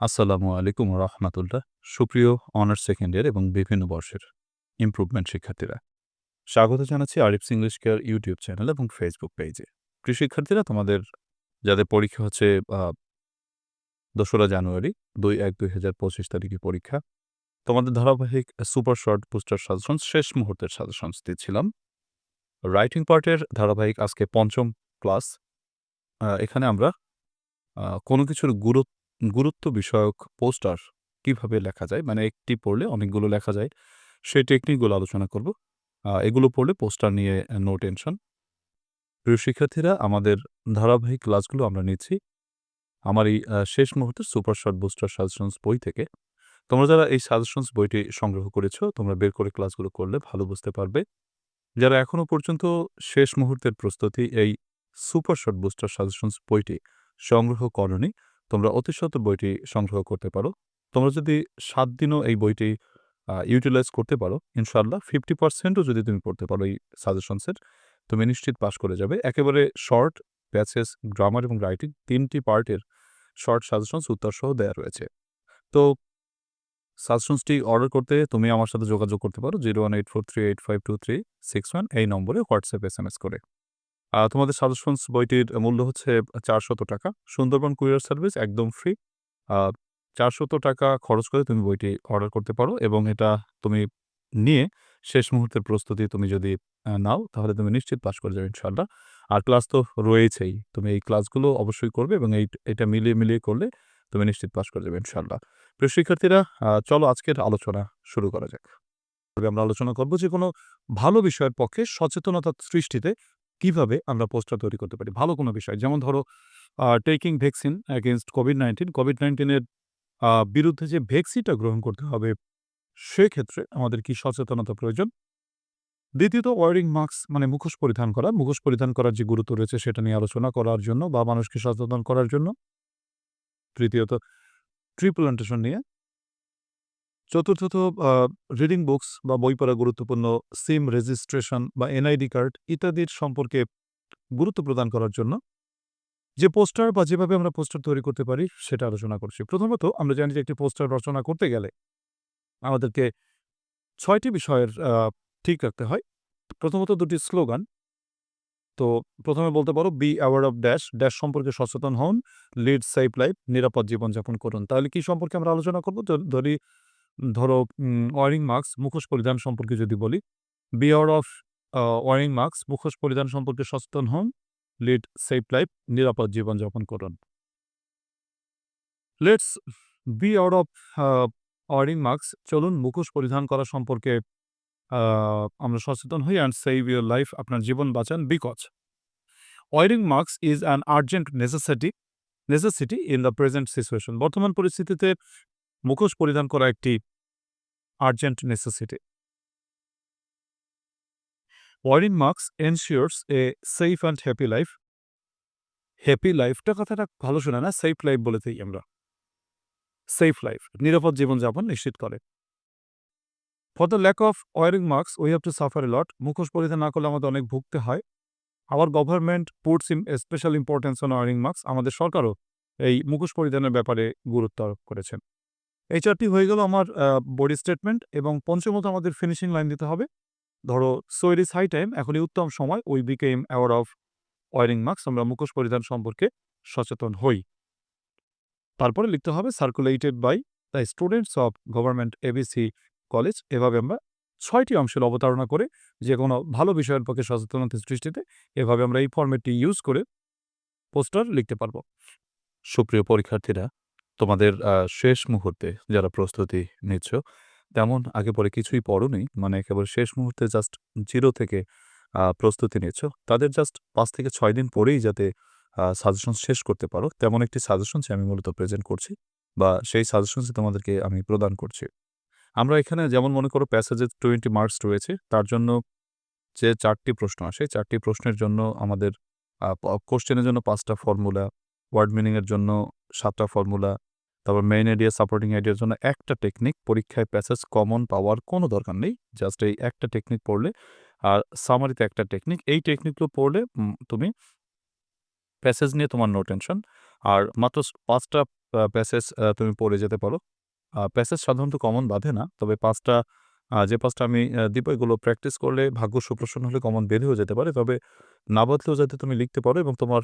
আসসালামু আলাইকুম রহমাতুল্লাহ। সুপ্রিয় অনার্স সেকেন্ড ইয়ার এবং বিভিন্ন বর্ষের ইম্প্রুভমেন্ট শিক্ষার্থীরা, স্বাগত জানাচ্ছি Arif's English care YouTube channel এবং ফেসবুক পেজে প্রিয় শিক্ষার্থীরা তোমাদের যাদের পরীক্ষা হচ্ছে দোসরা জানুয়ারি দুই এক দুই হাজার পঁচিশ তারিখে পরীক্ষা, তোমাদের ধারাবাহিক সুপার শর্ট পোস্টার সাজেশন শেষ মুহূর্তের সাজেশন দিচ্ছিলাম। রাইটিং পার্টের ধারাবাহিক আজকে পঞ্চম ক্লাস এখানে আমরা কোনো কিছুর গুরুত্ব গুরুত্ব বিষয়ক পোস্টার কীভাবে লেখা যায় মানে একটি পড়লে অনেকগুলো লেখা যায়, সেই টেকনিকগুলো আলোচনা করব। এগুলো পড়লে পোস্টার নিয়ে নো টেনশন প্রিয় শিক্ষার্থীরা, আমাদের ধারাবাহিক ক্লাসগুলো আমরা নিচ্ছি। আমার এই শেষ মুহূর্তে সুপার শর্ট বুস্টার সাজেশনস বই থেকে। তোমরা যারা এই সাজেশনস বইটি সংগ্রহ করেছ, তোমরা বের করে ক্লাসগুলো করলে ভালো বুঝতে পারবে। যারা এখনও পর্যন্ত শেষ মুহূর্তের প্রস্তুতি এই সুপার শর্ট বুস্টার সাজেশনস বইটি সংগ্রহ করনি তোমরা অতি সত্বর বইটি সংগ্রহ করতে পারো। তোমরা যদি সাত দিনও এই বইটি ইউটিলাইজ করতে পারো ইনশাল্লাহ ফিফটি পার্সেন্টও যদি তুমি পড়তে পারো এই সাজেশনসের, তুমি নিশ্চিত পাস করে যাবে। একেবারে শর্ট প্যাসেজ গ্রামার এবং রাইটিং তিনটি পার্টের শর্ট সাজেশনস উত্তর সহ দেওয়া রয়েছে। তো সাজেশনসটি অর্ডার করতে তুমি আমার সাথে যোগাযোগ করতে পারো zero one eight four three eight five two three six one এই নম্বরে হোয়াটসঅ্যাপ এস এম এস করে। তোমাদের সাজেশনস বইটির মূল্য হচ্ছে চারশত টাকা। সুন্দরবন কুরিয়ার সার্ভিস একদম ফ্রি। চারশত টাকা খরচ করে তুমি বইটি অর্ডার করতে পারো এবং এটা তুমি নিয়ে শেষ মুহূর্তের প্রস্তুতি তুমি যদি নাও, তাহলে তুমি নিশ্চিত পাশ করে যাবে ইনশাল্লাহ আর ক্লাস তো রয়েছেই। তুমি এই ক্লাসগুলো অবশ্যই করবে এবং এই, এটা মিলিয়ে মিলিয়ে করলে তুমি নিশ্চিত পাশ করে যাবে ইনশাল্লাহ প্রিয় শিক্ষার্থীরা চলো আজকের আলোচনা শুরু করা যাক। আমরা আলোচনা করব যে কোনো ভালো বিষয়ের পক্ষে সচেতনতা সৃষ্টিতে কীভাবে আমরা পোস্টার তৈরি করতে পারি? ভালো কোনো বিষয়। যেমন ধরো taking vaccine against covid nineteen covid নাইন্টিনের বিরুদ্ধে যে ভ্যাকসিনটা গ্রহণ করতে হবে, সেক্ষেত্রে আমাদের কি সচেতনতা প্রয়োজন? দ্বিতীয়ত ওয়ারিং মাস্ক মানে মুখোশ পরিধান করা। মুখোশ পরিধান করার যে গুরুত্ব রয়েছে, সেটা নিয়ে আলোচনা করার জন্য বা মানুষকে সচেতন করার জন্য। তৃতীয়ত ট্রি প্লান্টেশন নিয়ে চতুর্থত রিডিং বুকস বা বই পড়া গুরুত্বপূর্ণ সিম রেজিস্ট্রেশন বা এনআইডি কার্ড ইত্যাদির সম্পর্কে গুরুত্ব প্রদান করার জন্য যে পোস্টার বা যেভাবে আমরা পোস্টার তৈরি করতে পারি সেটা আলোচনা করছি। প্রথমত আমরা জানি যে একটি পোস্টার রচনা করতে গেলে আমাদেরকে ছয়টি বিষয়ের ঠিক রাখতে হয়। প্রথমত দুটি স্লোগান। তো প্রথমে বলতে পারো be aware of dash dash সম্পর্কে সচেতন হন লিড সেফ লাইফ নিরাপদ জীবনযাপন করুন তাহলে কি সম্পর্কে আমরা আলোচনা করব? ধরি ধরো ওয়ারিং মাস্ক মুখোশ পরিধান সম্পর্কে যদি বলি be aware of wearing mask মুখোশ পরিধান সম্পর্কে সচেতন হন লিড সেফ লাইফ, নিরাপদ জীবনযাপন করুন। Let's be out of wearing mask চলুন মুখোশ পরিধান করা সম্পর্কে আমরা সচেতন হই অ্যান্ড সেভ ইউর লাইফ আপনার জীবন বাঁচান because wearing mask is an urgent necessity necessity in the present situation বর্তমান পরিস্থিতিতে মুখোশ পরিধান করা একটি urgent necessity wearing mask ensures a safe and happy life happy লাইফটা কথাটা ভালো শোনা না সেফ লাইফ বলে বলেতেই আমরা। সেফ লাইফ নিরাপদ জীবনযাপন নিশ্চিত করে। For the lack of wearing masks we have to suffer a lot মুখোশ পরিধান না করলে আমাদের অনেক ভুগতে হয়। Our government puts um special importance on wearing masks আমাদের সরকারও এই মুখোশ পরিধানের ব্যাপারে গুরুত্ব আরোপ করেছেন। এই চারটি হয়ে গেল আমার বডি স্টেটমেন্ট এবং পঞ্চমত আমাদের ফিনিশিং লাইন দিতে হবে। ধরো সো হাই টাইম এখনই উত্তম সময় we became aware of wearing masks আমরা মুখোশ পরিধান সম্পর্কে সচেতন হই। তারপরে লিখতে হবে circulated by the students of government ABC college এভাবে আমরা ছয়টি অংশের অবতারণা করে যে কোনো ভালো বিষয়ের পক্ষে সচেতনতা সৃষ্টিতে এভাবে আমরা এই ফর্মেটটি ইউজ করে পোস্টার লিখতে পারব। সুপ্রিয় পরীক্ষার্থীরা তোমাদের শেষ মুহূর্তে যারা প্রস্তুতি নিচ্ছ, তেমন আগে পরে কিছুই পড়োনি মানে কেবল শেষ মুহূর্তে জাস্ট জিরো থেকে প্রস্তুতি নিচ্ছ। তাদের জাস্ট পাঁচ থেকে ছয় দিন পরেই যাতে সাজেশন শেষ করতে পারো। তেমন একটি সাজেশনস আমি মূলত প্রেজেন্ট করছি বা সেই সাজেশনসই তোমাদেরকে আমি প্রদান করছি। আমরা এখানে যেমন মনে করো প্যাসেজে টোয়েন্টি মার্কস রয়েছে, তার জন্য যে চারটি প্রশ্ন আসে চারটি প্রশ্নের জন্য আমাদের কোশ্চেনের জন্য পাঁচটা ফর্মুলা ওয়ার্ড মিনিংয়ের জন্য সাতটা ফর্মুলা তারপর মেইন আইডিয়া সাপোর্টিং আইডিয়ার জন্য একটা টেকনিক পরীক্ষায় প্যাসেজ কমন পাওয়ার কোনো দরকার নেই জাস্ট এই একটা টেকনিক পড়লে আর সামারিতে একটা টেকনিক এই টেকনিকগুলো পড়লে তুমি প্যাসেজ নিয়ে তোমার নো টেনশন আর মাত্র পাঁচটা প্যাসেজ তুমি পড়ে যেতে পারো। প্যাসেজ সাধারণত কমন বাধে না। তবে পাঁচটা যে পাঁচটা আমি দিব এগুলো প্র্যাকটিস করলে ভাগ্য সুপ্রসন্ন হলে কমন বেঁধেও যেতে পারে। তবে না বাধলেও যাতে তুমি লিখতে পারো এবং তোমার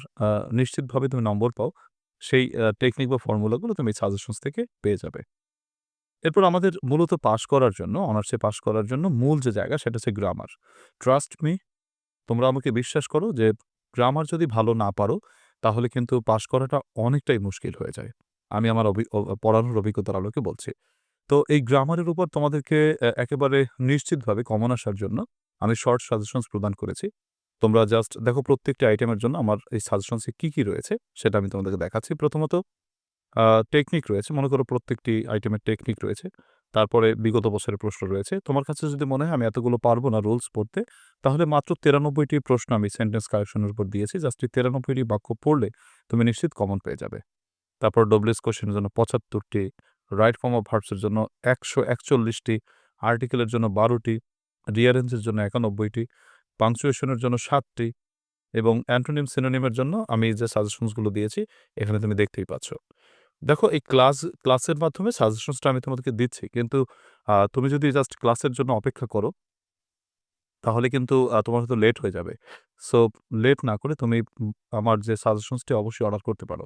নিশ্চিতভাবে তুমি নম্বর পাও, সেই টেকনিক বা ফর্মুলাগুলো তুমি সাজেশনস থেকে পেয়ে যাবে। এরপর আমাদের মূলত পাস করার জন্য, অনার্সে পাস করার জন্য মূল যে জায়গা সেটা হচ্ছে গ্রামার। ট্রাস্ট মি তোমরা আমাকে বিশ্বাস করো যে গ্রামার যদি ভালো না পারো, তাহলে কিন্তু পাস করাটা অনেকটাই মুশকিল হয়ে যায়। আমি আমার পড়ানোর অভিজ্ঞতার আলোকে বলছি। তো এই গ্রামারের উপর তোমাদেরকে একেবারে নিশ্চিতভাবে কমন আসার জন্য আমি শর্ট সাজেশনস প্রদান করেছি। তোমরা জাস্ট দেখো প্রত্যেকটি আইটেমের জন্য আমার এই সাজেশনসে কী কী রয়েছে সেটা আমি তোমাদেরকে দেখাচ্ছি। প্রথমত টেকনিক রয়েছে। মনে করো প্রত্যেকটি আইটেমের টেকনিক রয়েছে। তারপরে বিগত বছরের প্রশ্ন রয়েছে। তোমার কাছে যদি মনে হয় আমি এতগুলো পারব না রুলস পড়তে, তাহলে মাত্র ৯৩ টি প্রশ্ন আমি সেন্টেন্স কারেকশন এর উপর দিয়েছি। জাস্ট এই ৯৩ টি বাক্য পড়লে তুমি নিশ্চিত কমন পেয়ে যাবে। তারপর ডব্লিউএস কোয়েশ্চেন এর জন্য পঁচাত্তরটি রাইট ফর্ম অফ ভার্বস এর জন্য একশো একচল্লিশটি আর্টিকেলের জন্য ১২ টি, রিয়ারেঞ্জ এর জন্য ৯১ টি, পাংচুয়েশন এর জন্য সাতটি এবং অ্যান্টোনিম, সিনোনিমের জন্য আমি যে সাজেশনসগুলো দিয়েছি এখানে তুমি দেখতেই পাচ্ছ। দেখো এই ক্লাস ক্লাসের মাধ্যমে সাজেশনসটা আমি তোমাদেরকে দিচ্ছি। কিন্তু তুমি যদি জাস্ট ক্লাসের জন্য অপেক্ষা করো তাহলে কিন্তু তোমার হয়তো লেট হয়ে যাবে। সো লেট না করে তুমি আমার যে সাজেশনসটি অবশ্যই অর্ডার করতে পারো।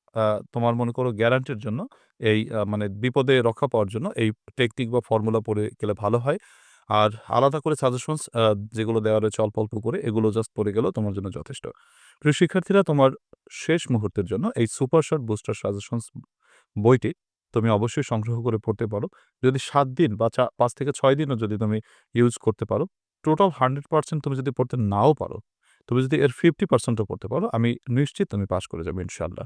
তোমার মনে করো গ্যারান্টির জন্য এই মানে বিপদে রক্ষা পাওয়ার জন্য এই টেকনিক বা ফর্মুলা পড়ে গেলে ভালো হয়। আর আলাদা করে সাজেশনস যেগুলো দেওয়া রয়েছে অল্প, অল্প করে এগুলো জাস্ট পড়ে গেলেও তোমার জন্য যথেষ্ট। প্রিয় শিক্ষার্থীরা তোমার শেষ মুহূর্তের জন্য এই সুপার শর্ট বুস্টার সাজেশনস বইটি তুমি অবশ্যই সংগ্রহ করে পড়তে পারো। যদি ৭ দিন বা চা ৫ থেকে ৬ দিনও যদি তুমি ইউজ করতে পারো, টোটাল 100% তুমি যদি পড়তে নাও পারো, তুমি যদি এর 50% ও পড়তে পারো, আমি নিশ্চিত তুমি পাস করে যাবে ইনশাআল্লাহ।